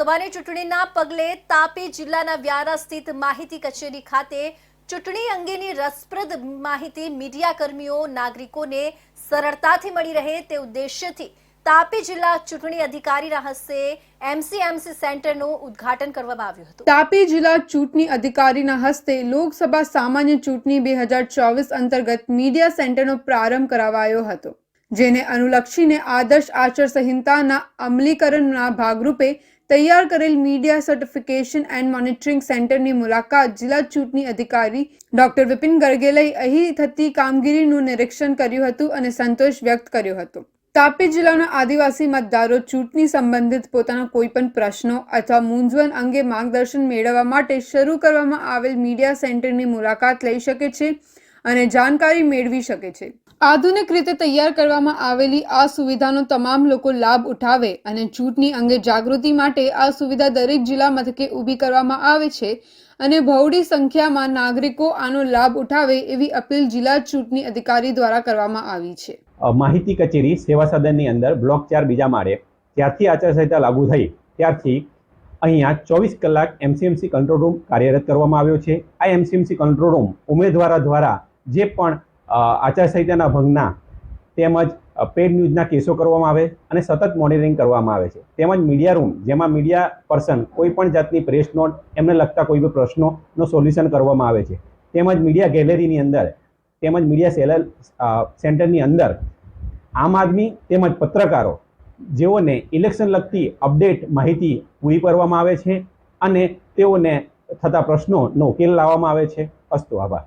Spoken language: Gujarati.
લોકસભાની ચૂંટણીના પગલે તાપી જિલ્લાના વ્યારા સ્થિત માહિતી કચેરી ખાતે ચૂંટણી અંગેની રસપ્રદ માહિતી મીડિયા કર્મીઓ, નાગરિકોને સરળતાથી મળી રહે તે ઉદ્દેશ્યથી તાપી જિલ્લા ચૂંટણી અધિકારીના હસ્તે એમસીએમસી સેન્ટરનું ઉદ્ઘાટન કરવામાં આવ્યું હતું. તાપી જિલ્લા ચૂંટણી અધિકારીના હસ્તે લોકસભા સામાન્ય ચૂંટણી બે હજાર ચોવીસ અંતર્ગત મીડિયા સેન્ટરનો પ્રારંભ કરાવાયો હતો. જેને અનુલક્ષીને આદર્શ આચાર સંહિતાના અમલીકરણના ભાગરૂપે તૈયાર કરેલ મીડિયા સર્ટિફિકેશન એન્ડ મોનિટરિંગ સેન્ટરની મુલાકાત જિલ્લા ચૂંટણી અધિકારી ડોક્ટર વિપિન ગરગેલઈ અહીં થતી કામગીરીનું નિરીક્ષણ કર્યું હતું અને સંતોષ વ્યક્ત કર્યો હતો. તાપી જિલ્લાના આદિવાસી મતદારો ચૂંટણી સંબંધિત પોતાના કોઈપણ પ્રશ્નો અથવા મૂંઝવણ અંગે માર્ગદર્શન મેળવવા માટે શરૂ કરવામાં આવેલ મીડિયા સેન્ટરની મુલાકાત લઈ શકે છે અને જાણકારી મેળવી શકે છે. આધુનિક રીતે તૈયાર કરવામાં આવેલી આ સુવિધાનો તમામ લોકો લાભ ઉઠાવે અને ચૂંટણી અંગે જાગૃતિ માટે આ સુવિધા દરેક જિલ્લા મથકે ઊભી કરવામાં આવે છે અને બહોળી સંખ્યામાં નાગરિકો આનો લાભ ઉઠાવે એવી અપીલ જિલ્લા ચૂંટણી અધિકારી દ્વારા કરવામાં આવી છે. માહિતી કચેરી સેવા સદનની અંદર બ્લોક ચાર બીજા માળે ત્યારથી આચારસંહિતા લાગુ થઈ ત્યારથી અહીંયા ચોવીસ કલાક એમસીએમસી કંટ્રોલ રૂમ કાર્યરત કરવામાં આવ્યો છે. આ એમસીએમસી કંટ્રોલ રૂમ ઉમેદવારો દ્વારા જે પણ આચારસંહિતાના ભંગના તેમજ પેડ ન્યૂઝના કેસો કરવામાં આવે અને સતત મોનિટરિંગ કરવામાં આવે છે. તેમજ મીડિયા રૂમ, જેમાં મીડિયા પર્સન કોઈ પણ જાતની પ્રેસ નોટ, એમને લગતા કોઈ પણ પ્રશ્નોનો સોલ્યુશન કરવામાં આવે છે. તેમજ મીડિયા ગેલેરીની અંદર, તેમજ મીડિયા સેલર સેન્ટરની અંદર આમ આદમી તેમજ પત્રકારો, જેઓને ઇલેક્શન લગતી અપડેટ માહિતી પૂરી પાડવામાં આવે છે અને તેઓને થતા પ્રશ્નોનો ઉકેલ લાવવામાં આવે છે. અસ્તુ, આભાર.